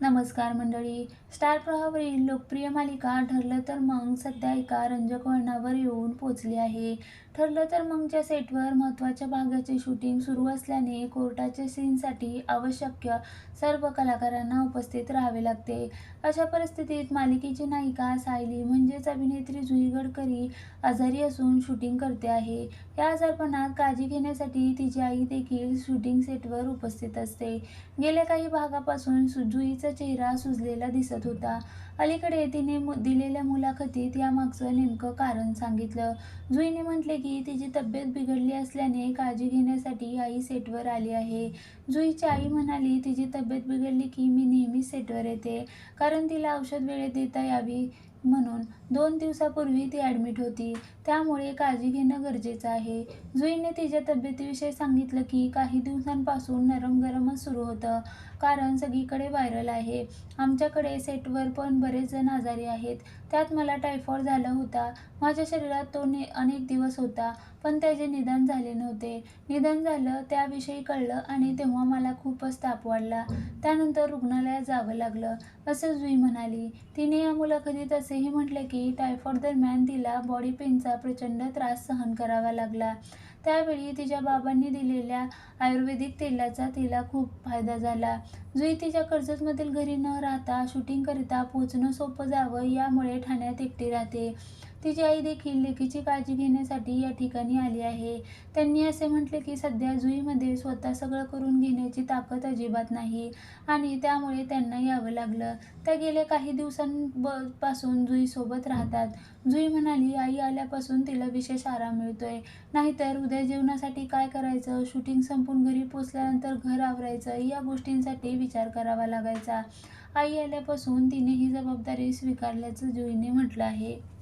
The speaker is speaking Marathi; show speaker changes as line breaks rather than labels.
नमस्कार मंडळी. स्टार प्रवाहावरील लोकप्रिय मालिका ठरलं तर मग सध्या एका रंजक वळणावर येऊन पोचली आहे. ठरलं तर मगच्या सेटवर महत्त्वाच्या भागाचे शूटिंग सुरू असल्याने कोर्टाच्या सीनसाठी आवश्यक सर्व कलाकारांना उपस्थित राहावे लागते. अशा परिस्थितीत मालिकेची नायिका सायली म्हणजेच अभिनेत्री जुई गडकरी आजारी असून शूटिंग करते आहे. या आजारपणात काळजी घेण्यासाठी तिची आई देखील शूटिंग सेटवर उपस्थित असते. गेल्या काही भागापासून जुईचं तिचा चेहरा सुजलेला दिसत होता. अलीकडे तिने मु- दिलेल्या मुलाखतीत यामागचं नेमकं कारण सांगितलं. जुईने म्हटले की तिची तब्येत बिघडली असल्याने काळजी घेण्यासाठी आई सेटवर आली आहे. जुईची आई म्हणाली तिची तब्येत बिघडली की मी नेहमी सेटवर येते. कारण तिला औषध वेळेत देता यावी. म्हणून दोन दिवसापूर्वी ती ॲडमिट होती. त्यामुळे काळजी घेणं गरजेचं आहे. जुईने तिच्या तब्येतीविषयी सांगितलं की काही दिवसांपासून नरम गरमच सुरू होतं. कारण सगळीकडे व्हायरल आहे. आमच्याकडे सेटवर पण बरेच जण आजारी आहेत. त्यात मला टायफॉइड झाला होता. माझ्या शरीरात तो ने अनेक दिवस होता पण त्याचे निदान झाले नव्हते. निदान झालं त्याविषयी कळलं आणि तेव्हा मला खूपच ताप वाढला. त्यानंतर रुग्णालयात जावं लागलं असं जुई म्हणाली. तिने या मुलाखतीत असेही म्हटले की टायफॉइड दरम्यान तिला बॉडी पेनचा प्रचंड त्रास सहन करावा लागला. त्यावेळी तिच्या बाबांनी दिलेल्या आयुर्वेदिक तेलाचा तिला खूप फायदा झाला. जुई तिच्या कर्जतमधील घरी न राहता शूटिंगकरिता पोचणं सोपं जावं यामुळे ठाण्यात एकटी राहते. तिची आई देखील लेखीची काळजी घेण्यासाठी या ठिकाणी आली आहे. त्यांनी असे म्हटले की सध्या जुईमध्ये स्वतः सगळं करून घेण्याची ताकद अजिबात नाही आणि त्यामुळे त्यांना यावं लागलं. त्या गेल्या काही दिवसांपासून जुईसोबत राहतात. जुई म्हणाली आई आल्यापासून तिला विशेष आराम मिळतोय. नाहीतर उद्या जेवणासाठी काय करायचं? शूटिंग संपून घरी पोचल्यानंतर घर आवरायचं? या गोष्टींसाठी विचार करावा लागायचा. आई आल्यापासून तिने ही जबाबदारी स्वीकारल्याचं जुईने म्हटलं आहे.